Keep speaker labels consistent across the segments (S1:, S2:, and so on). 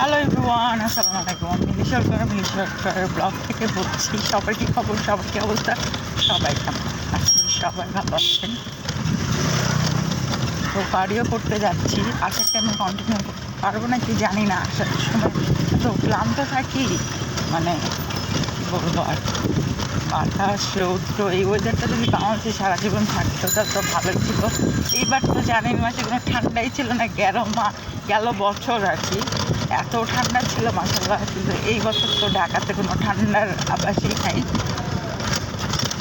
S1: Hello everyone আসসালামু আলাইকুম। আমি মিলি সরকার মিলি সরকারের ব্লগ থেকে বলছি সবার কি খবর? সবার কি অবস্থা? সবাই কেমন? সবাই ভালো আছেন। তো কার্ডিও করতে যাচ্ছি। আসার আমি কন্টিনিউ করতে পারব না কি জানি না। আসার সময় তো ক্লান্ত থাকি মানে বলব আর? বাতাস রৌদ্র এই ওয়েদারটা যদি বাংলাদেশে সারা জীবন থাকতো তা তো ভালোই ছিল। এইবার তো জানুয়ারি মাসে কোনো ঠান্ডাই ছিল না গেল মা গেল বছর আর কি। এত ঠান্ডা ছিল মাসাল্লাহ কিন্তু এই বছর তো ঢাকাতে কোনো ঠান্ডার আবাসই নাই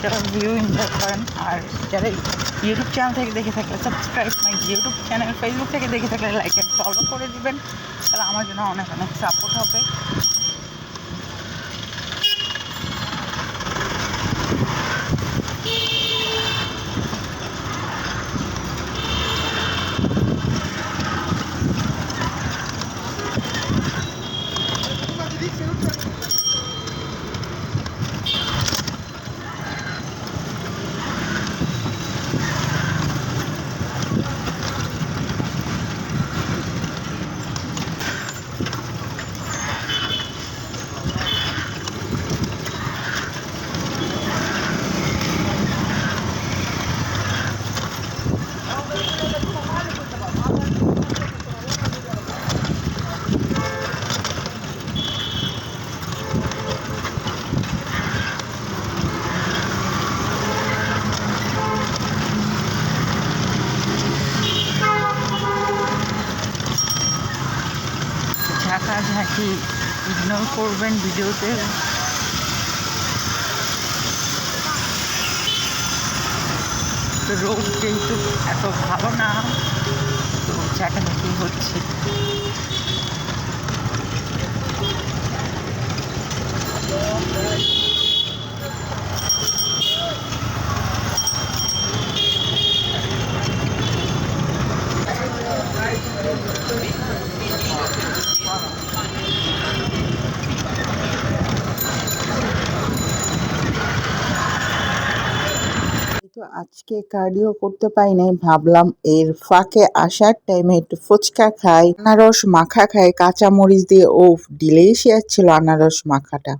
S1: যারা ভিউ এনজয় করেন। আর যারা ইউটিউব চ্যানেল থেকে দেখে থাকলে subscribe my YouTube channel Facebook থেকে দেখে থাকলে লাইক অ্যান্ড ফলো করে দিবেন। তাহলে আমার জন্য অনেক অনেক সাপোর্ট হবে। ঝাঁকাঝাঁকি ইগনোর করবেন ভিডিওতে? রোগ যেহেতু এত ভালো না তো ঝাঁকাঝাঁকি হচ্ছে।
S2: তো আজকে কার্ডিও করতে পাই নাই। ভাবলাম এর ফাঁকে আসার টাইমে একটু ফুচকা খাই। আনারস মাখা খাই। কাঁচা মরিচ দিয়ে ও ডিলেশিয়াস ছিল আনারস মাখাটা।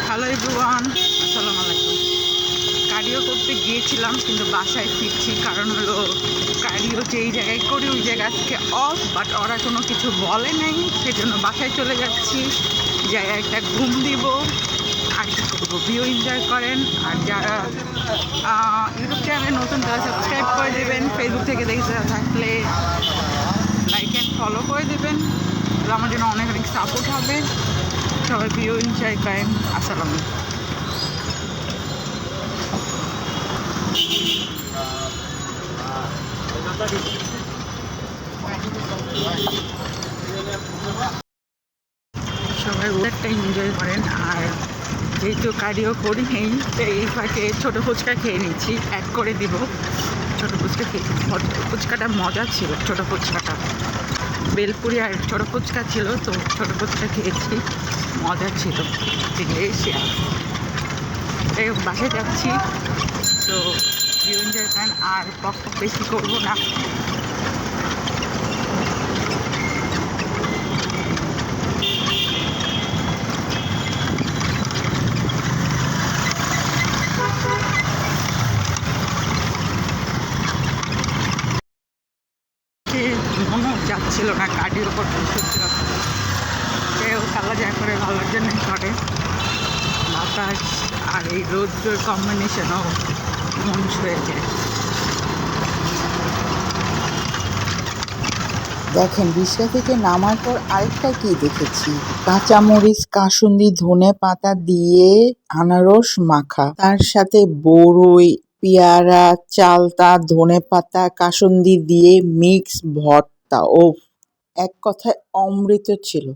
S1: আসসালামু আলাইকুম কার্ডিও করতে গিয়েছিলাম, কিন্তু বাসায় ফিরছি। কারণ হলো কার্ডিও যেই জায়গায় করি, ওই জায়গা আজকে অফ বাট ওরা কোনো কিছু বলে নাই। সেজন্য বাসায় চলে যাচ্ছি। জায়গায় একটা ঘুম দিব। আর কি করব? ভিউ এনজয় করেন। আর যারা ইউটিউব চ্যানেলে নতুন, তারা সাবস্ক্রাইব করে দেবেন। ফেসবুক থেকে দেখতে থাকলে লাইক অ্যান্ড ফলো করে দেবেন। আমার জন্য অনেক অনেক সাপোর্ট হবে। সবাই ভিউ এনজয় করেন। আসসালামু সবাই ওয়েদারটা এনজয় করেন, আর যেহেতু কার্ডিও করি নেই এই ফাঁকে ছোটো ফুচকা খেয়ে নিচ্ছি অ্যাড করে দিব। ছোটো ফুচকা খেয়ে ফুচকাটা মজা ছিল, ছোটো ফুচকাটা। বেলপুরি আর ছোটো ফুচকা ছিল, তো ছোটো ফুচকা খেয়েছি, মজা ছিল। তাই বাসায় যাচ্ছি। তো ভিউ এনজয় আর পক বেশি করব না। মনে যাচ্ছিল না করতে সত্যি কথা কেউ খেলা যা করে ভালোর জন্য করে বাতাস আর এই রোদ্রের কম্বিনেশনও যায়
S2: দেখেন রিক্সা থেকে নামার পর আরেকটা কি দেখেছি? কাঁচামরিচ, কাসুন্দি, ধনে পাতা দিয়ে আনারস মাখা। তার সাথে বড়ই পেয়ারা, চালতা, ধনে পাতা, কাসুন্দি দিয়ে মিক্স ভর্তা। ও এক কথায় অমৃত ছিল।